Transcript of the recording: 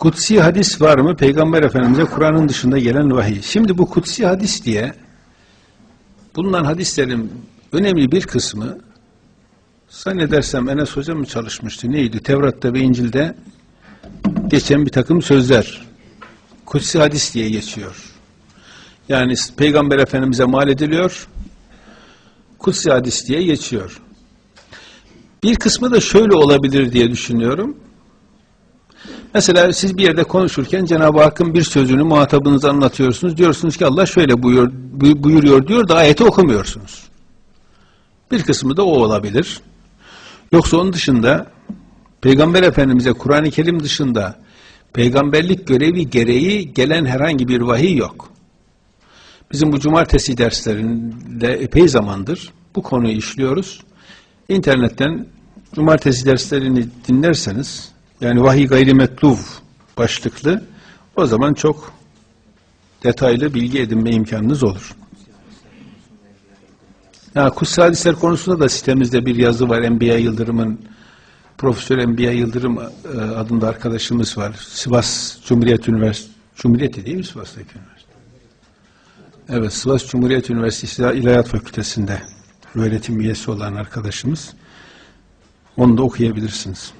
Kutsi hadis var mı? Peygamber Efendimiz'e Kur'an'ın dışında gelen vahiy. Şimdi bu kutsi hadis diye bulunan hadislerin önemli bir kısmı zannedersem Enes Hoca mı çalışmıştı? Neydi? Tevrat'ta ve İncil'de geçen bir takım sözler. Kutsi hadis diye geçiyor. Yani Peygamber Efendimiz'e mal ediliyor. Kutsi hadis diye geçiyor. Bir kısmı da şöyle olabilir diye düşünüyorum. Mesela siz bir yerde konuşurken Cenab-ı Hakk'ın bir sözünü muhatabınıza anlatıyorsunuz. Diyorsunuz ki Allah şöyle buyuruyor, buyuruyor diyor da ayeti okumuyorsunuz. Bir kısmı da o olabilir. Yoksa onun dışında Peygamber Efendimiz'e Kur'an-ı Kerim dışında peygamberlik görevi gereği gelen herhangi bir vahiy yok. Bizim bu cumartesi derslerinde epey zamandır bu konuyu işliyoruz. İnternetten cumartesi derslerini dinlerseniz yani vahiy gayri metluv başlıklı o zaman çok detaylı bilgi edinme imkanınız olur. Ya kutsal hadisler konusunda da sitemizde bir yazı var. Enbiya Yıldırım'ın Profesör Enbiya Yıldırım e, adında arkadaşımız var. Sivas Cumhuriyet Üniversitesi Cumhuriyeti değil mi Sivas'taki üniversite? Evet, Sivas Cumhuriyet Üniversitesi İlahiyat Fakültesi'nde öğretim üyesi olan arkadaşımız. Onu da okuyabilirsiniz.